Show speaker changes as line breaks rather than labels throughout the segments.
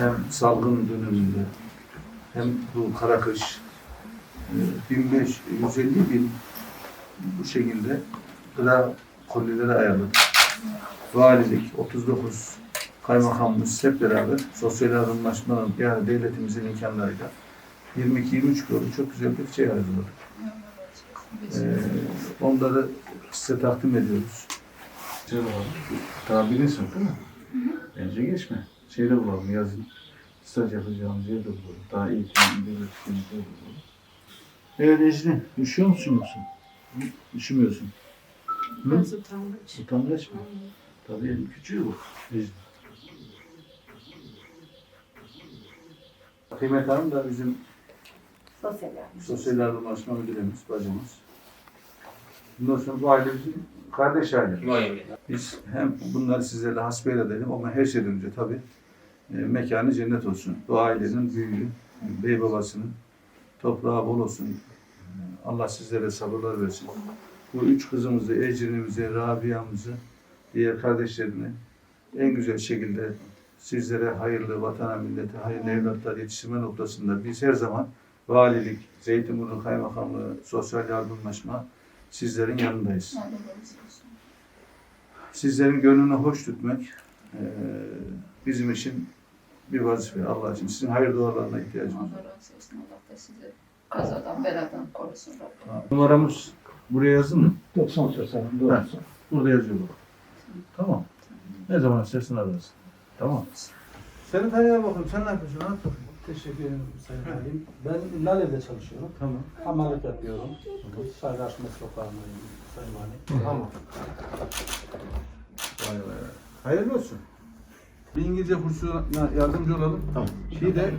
hem salgın döneminde hem bu kara kış e, 1500, 150 bin bu şekilde gıda kolileri ayarladık. Valilik, 39 kaymakamımız hep beraber sosyal yardımlaşmanın yani devletimizin imkanlarıyla 22-23 kiloluk çok güzel bir şey hazırladık. Ee, onları size takdim ediyoruz. Bilirsin değil mi? Bence geçme. Şeyde bulalım yazın. Staj yapacağımız yerde bulalım. Daha iyi bir yerde bulalım. Evet Ecrin, üşüyor musun yoksa? Hı? Üşümüyorsun. Hı?
Biraz utangaç.
Utangaç mı? Tabii elin küçüğü bu. Ecrin. Kıymet Hanım da bizim
Sosyal yardım.
Sosyal Yardımlaşma Müdürümüz, bacımız. Bundan sonra bu aile bizim kardeş aile. Biz hem bunları sizlerle hasbihal edelim ama her şeyden önce tabii mekanı cennet olsun. Bu ailenin büyüğü, bey babasının toprağı bol olsun. E, Allah sizlere sabırlar versin. Bu üç kızımızı, Ecrin'imizi, Rabia'mızı, diğer kardeşlerini en güzel şekilde sizlere hayırlı vatana, millete, hayırlı evlatlar yetiştirme noktasında biz her zaman valilik, Zeytinburnu Kaymakamlığı, sosyal yardımlaşma sizlerin yanındayız. Sizlerin gönlünü hoş tutmak eee, bizim için bir vazife Allah için. Sizin hayır dualarına ihtiyacımız var.
Allah razı olsun. Allah da sizi kazadan beladan korusun Rabbim.
Numaramız buraya yazın mı?
90 80
Ha.
90.
Burada yazıyor bu. Tamam. Ne zaman istersin ararız. Tamam. Seni tanıyalım bakalım. Sen ne yapıyorsun? Anlat bakayım.
Teşekkür ederim Sayın Halim. Ben Lale'de çalışıyorum.
Tamam.
Hamallık yapıyorum. Sardaş Mesloklarındayım Sayın Halim.
Tamam. Vay vay vay. Hayırlı olsun. Bir İngilizce kursuna yardımcı olalım. Tamam. Bir de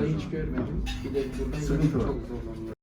yazalım.
hiç görmedim. Bir de burada
Sıkıntı var.
çok zorlanıyorum.